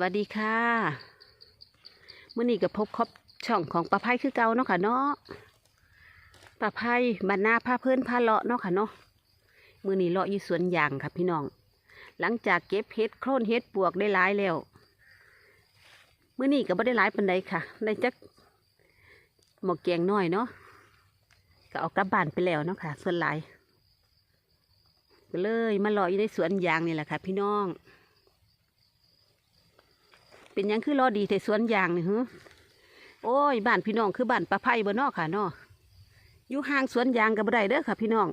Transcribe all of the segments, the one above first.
วัสดีค่ะมื่อนี้ก็พบครบช่องของป้าไพ่คือเก่าเนาะค่ะเนาะป้าไพ่บรรณาผ้าเพื่อนผ้าเลาะเนาะค่ะเนาะมื่อนี้เลาะอยู่สวนยางค่ะพี่น้อง หลังจากเก็บเห็ดโค่นเห็ดปวกได้หลายแล้วมื่อนี้ก็ไม่ได้หลายปันใดค่ะได้จักหมอกแกงน้อยเนาะก็เอากลับบ้านไปแล้วเนาะค่ะส่วนหลายก็เลยมาเลาะอยู่ในสวนยางนี่แหละค่ะ พี่น้อง เป็นยังคือรอดีแต่สวนยางนี่ฮึโอ้ยบ้านพี่น้องคือบ้านป้าไผ่บ่นอค่ะนออยู่ห่างสวนยางกับได้เด้อค่ะ พี่น้อง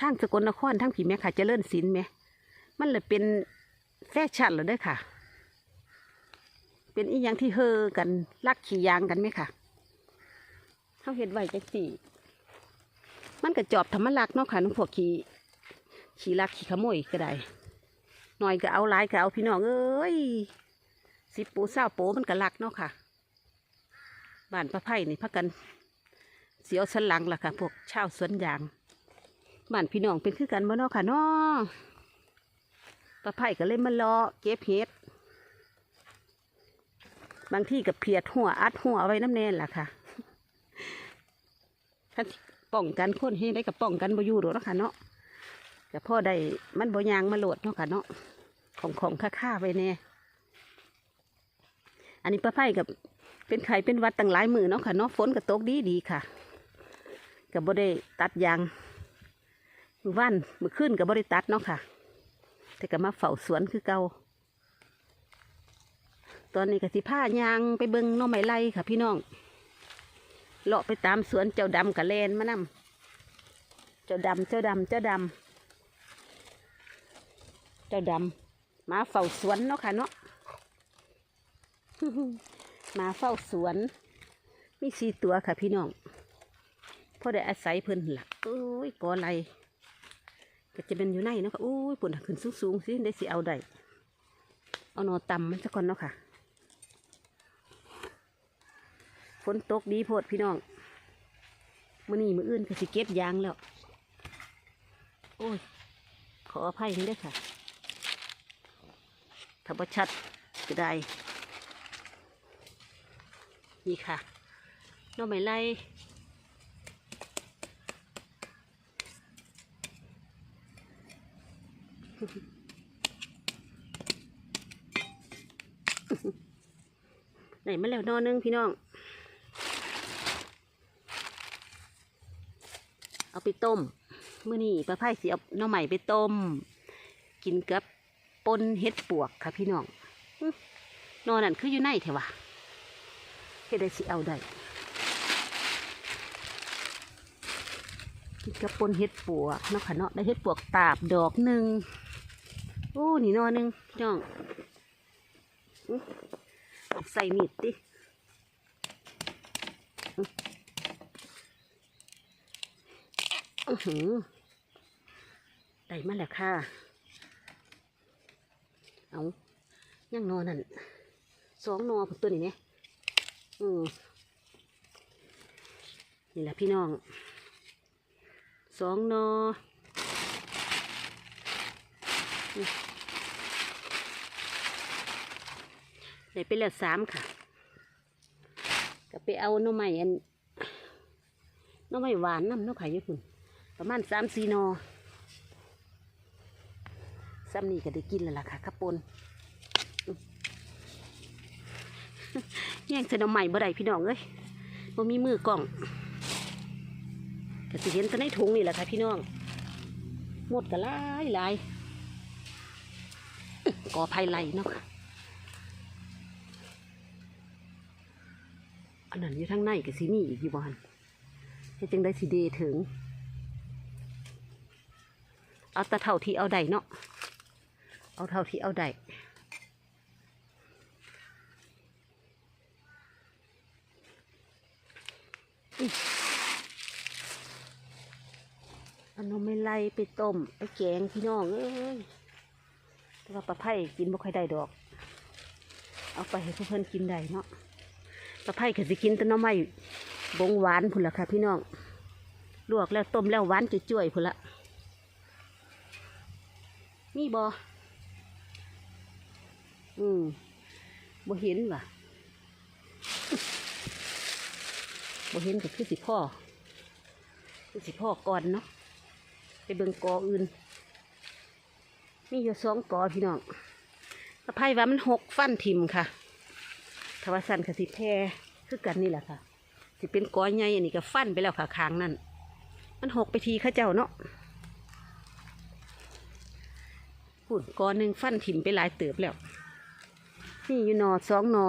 ทางสกลนครทางผีแม่ค่ะเจริญศิลป์แม่มันเลยเป็นแฟชั่นเหรอเด้อค่ะ เป็นอีหยังที่เฮอกันลักขี่ยางกันไหมค่ะเขาเห็ดไว้จังสี่ มันก็จอบธรรมลักเนาะค่ะน้องพวกขี่ขี่ลักขี่ขโมยก็ได้หน่อยก็เอาลายก็เอาพี่น้องเอ้ย สิบปูเศร้าโปมันก็ลักเนาะค่ะบ้านพระไผ่นี่พักกัน เสียวสันหลังล่ะค่ะ พวกชาวสวนยางบ้านพี่น้องเป็นคือกันบ่เนาะค่ะเนาะพระไผ่ก็เลยมารอเก็บเห็ด บางที่กับเพียดหัวอัดหัวไว้น้ำแน่นล่ะค่ะถ้าป้องกันคนให้ได้กับป้องกันบ่อยู่หรอกเนาะค่ะเนาะแต่พ่อได้มันบ่ยางมาโหลดเนาะค่ะเนาะของของค่าๆไว้แน่ อันนี้ป้าไผ่กับเป็นไข่เป็นวัดตั้งหลายมือเนาะค่ะเนาะฝนกับตกดีดีค่ะกับบได้ตัดยางมือว่านมือขึ้นกับบได้ตัดเนาะค่ะ แต่ก็มาเฝ้าสวนคือเก่าตอนนี้ก็สิผ้ายางไปเบิงน้องไม้ไล่ค่ะ พี่น้องเลาะไปตามสวนเจ้าดำกับแลนมานำเจ้าดำเจ้าดำเจ้าดำเจ้าดำมาเฝ้าสวนเนาะค่ะเนาะ มาเฝ้าสวน มีสีตัวค่ะพี่น้องพ่อได้อาศัยเพิ่นหลักโอ้ยกอไรก็จะเป็นอยู่ในเนาะค่ะโอ้ยปุ่นขึ้นสูงๆสิได้สิเอาได้เอานอต่ำมันสักก่อนเนาะค่ะฝนตกดีโพดพี่น้องมื่อนี้มืออื่นก็สิเก็บยางแล้ว โอ้ย ขออภัยด้วยค่ะถ้าบ่ชัดก็ได้ นี่ค่ะน้องไม้ไล่ไหนมาแล้วนอนึงพี่น้อง เอาไปต้มมื่อนี้ป้าไพ่สิเอาน้อใหม่ไปต้ม กินกับปนเห็ดปวกค่ะพี่น้องอื้อนอนั่นคืออยู่ในเถอะวะ ฮ็ดได้สิเอาได้กินกระปนเฮ็ดปวกเนาะค่ะเนาะได้เฮ็ดปวกตาบดอกหนึ่งโอ้นี่นอหนึ่งพี่น้องใส่มีดดิอือหือได้มาแล้วค่ะ เอายังนอนั่นสองนอพุ่นตัวนี้เนี่ย อืมนี่แหละพี่น้องสองนอได้ไปแล้วสามค่ะ ก็ไปเอาน่อไม้อันน่อไม้หวานน้ำนาะค่ะญี่ปุ่นประมาณสามสี่นอซ้ำนี่ก็ได้กินแล้วล่ะค่ะข้าวปน แย่งเสนอใหม่บ่ได้พี่น้องเอ้ยบ่มีมือกล่องก็สิเห็นแต่ในถุงนี่แหละค่ะพี่น้องหมดก็หลายหลายก่อภัยไหลเนาะอันนั้นอยู่ทางในก็สิมีอีกอยู่บ้านให้จังได้สิเดถึง เอาแต่เท่าที่เอาได้เนาะเอาเท่าที่เอาได้ อานมไม่ไล่ไปต้มไปแกงพี่น้องเอ้ยแต่ว่าปลาไผ่กินบ่ค่อยได้ดอก เอาไปให้เพื่อนๆกินได้เนาะปลาไผ่ก็สิกินแต่น้อไม้บงหวานพุ่นละค่ะ พี่น้อง ลวกแล้วต้มแล้วหวานจ่วยๆพุ่นละมีบออืมบ่เห็นว่ะ บ่เห็นก็คือสิพ่อ คือสิพ่อก่อนเนาะไปเบิ่งกออื่น มีอยู่สองกอพี่น้องตะไคร้ว่ามันหกฟันทิมค่ะทวาสันกับสิแพรคือกันนี่แหละค่ะ สิเป็นกอใหญ่อันนี้ก็ฟันไปแล้วค่ะค้างนั่น มันหกไปทีข้าเจ้าเนาะหุ่นกอหนึ่งฟันถิ่มไปหลายเติบแล้ว นี่อยู่นอสองนอ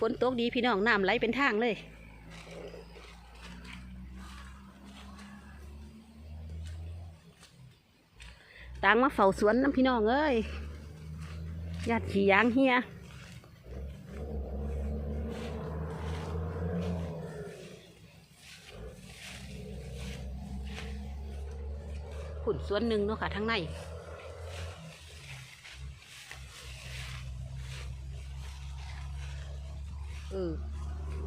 ฝนตกดีพี่น้องน้ำไหลเป็นทางเลยต่างมาเฝ้าสวนน้ำพี่น้องเอ้ยญาติขี่ยางเฮียขุนสวนหนึ่งเนาะค่ะทั้งใน เออ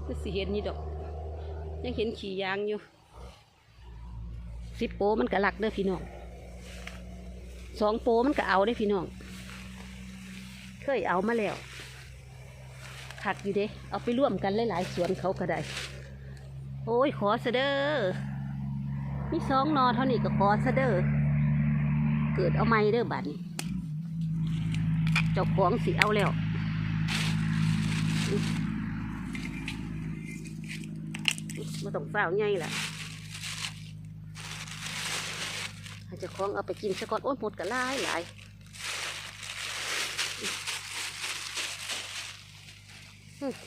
คือ สิเห็นนี่ดอก ยังเห็นขี่ยางอยู่สิบโปมันก็หลักเด้อพี่น้องสองโปมันก็เอาได้พี่น้อง เคยเอามาแล้วขัดอยู่เด้ เอาไปร่วมกันหลายๆสวนเขาก็ได้ โอ้ยขอเสเดอมีสองนอเท่านี้ก็ขอเสเดอเกิดเอาไม่เด้อบัดนี้เจ้าของสิเอาแล้ว มาต้องเฝ้าไงล่ะอาจจะคล้องเอาไปกินซะก่อนโอ้ยหมดก็หลายหลาย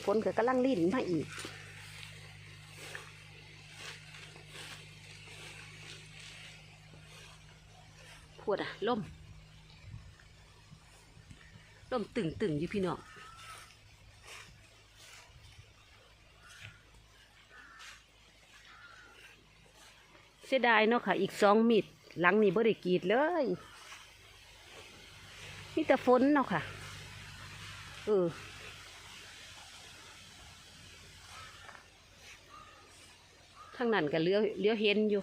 ฝนก็กำลังลิ่นมาอีกพวดอะล่มล่มตึงตึงๆอยู่พี่น้อง เสียดายเนาะค่ะ อีกสองมิดหลังนี้บ่ได้กรีดเลยมีแต่ฝนเนาะค่ะ เออทางนั้นก็เลี้ยวเลี้ยวเห็นอยู่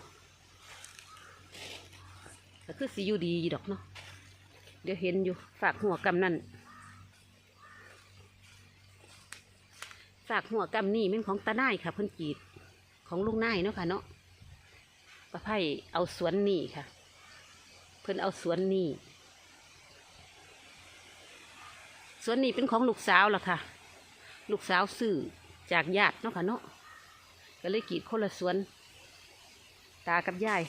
ก็คือสีอยู่ดีดอกเนาะเดี๋ยวเห็นอยู่ ฝากหัวกำนั่นฝากหัวกำนี่เป็นของตาหน่ายค่ะเพิ่นกรีดของลุงนายเนาะค่ะเนาะ ป้าไผ่เอาสวนนี่ค่ะ เพิ่นเอาสวนนี่สวนนี่เป็นของลูกสาวล่ะค่ะ ลูกสาวซื้อจากญาติเนาะค่ะเนาะก็เลยกีดคนละสวน ตากับยาย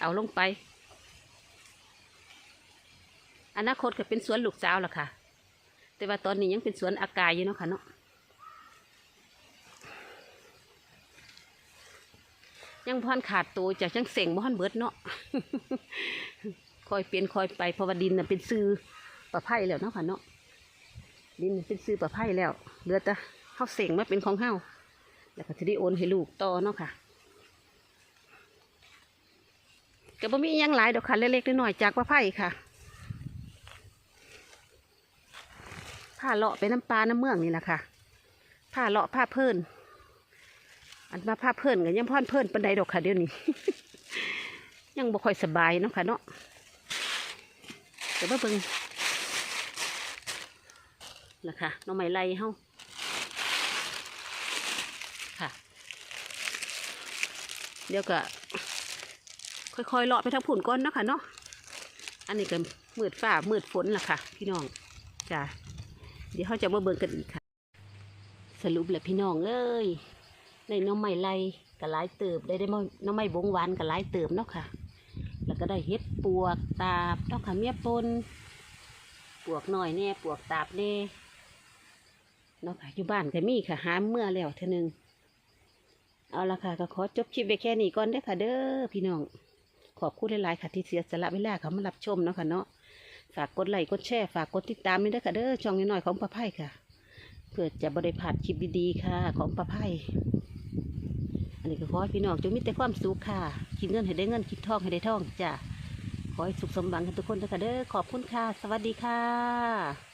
เอาลงไป อนาคตก็เป็นสวนลูกสาวล่ะค่ะ แต่ว่าตอนนี้ยังเป็นสวนอากายอยู่เนาะค่ะเนาะ ยังพอนขาดตัวจากจังเสงบ่อนเบิดเนาะคอยเปลี่ยนคอยไปเพราะว่าดินน่ะเป็นซื้อประไพ่แล้วเนาะค่ะเนาะดินเป็นซื้อประไพ่แล้วเหลือแต่เฮาเสงมาเป็นของเฮาแล้วก็จะได้โอนให้ลูกต่อเนาะค่ะก็บ่มียังหลายดอกค่ะเล็กๆน้อยๆจากประไพ่ค่ะผ้าเลาะไปน้ำปลาน้ำเมืองนี่แหละค่ะผ้าเลาะผ้าเพิ่น อันมาภาพเพื่อนกันยังพ่อนเพื่อนปันใดดอกค่ะเดี๋ยวนี้ ยังบ่ค่อยสบายเนาะค่ะเนาะเดี๋ยวมาเบิ่งล่ะค่ะน้องไม้ไล่เฮาค่ะ เดี๋ยวก็ค่อยๆเลาะไปทางผุ่นก้นเนาะค่ะเนาะอันนี้ก็มืดฟ้ามืดฝนล่ะค่ะ พี่น้องจ้ะเดี๋ยวเขาจะมาเบิ่งกันอีกค่ะ สรุปแหละพี่น้องเอ้ย ได้น้องไม้ไล่ก็หลายเติบได้ได้หน้องไม้บงหวานก็หลายเติบเนาะค่ะ แล้วก็ได้เฮ็ดปวกตาบเนาะค่ะเมียปนปวกหน่อยแน่ปวกตาบแน่เนาะค่ะอยู่บ้านก็มีค่ะหาเมื่อแล้วเท่านึงเอาละค่ะก็ขอจบคลิปไปแค่นี้ก่อนเด้ค่ะเด้อพี่น้องขอบคุณหลายๆค่ะที่เสียสละเวลาเขามารับชมเนาะค่ะเนาะฝากกดไลค์กดแชร์ฝากกดติดตามด้วยเด้ค่ะเด้อช่องน้อยๆของป้าไพ่ค่ะ เพื่อจะบริพาดคลิปดีๆค่ะ ของป้าไพ่ อันนี้ก็ขอให้พี่น้องจงมีแต่ความสุขค่ะคิดเงินให้ได้เงินคิดทองให้ได้ทองจ้ะขอให้สุขสมหวังกันทุกคนนะคะเด้อขอบคุณค่ะ สวัสดีค่ะ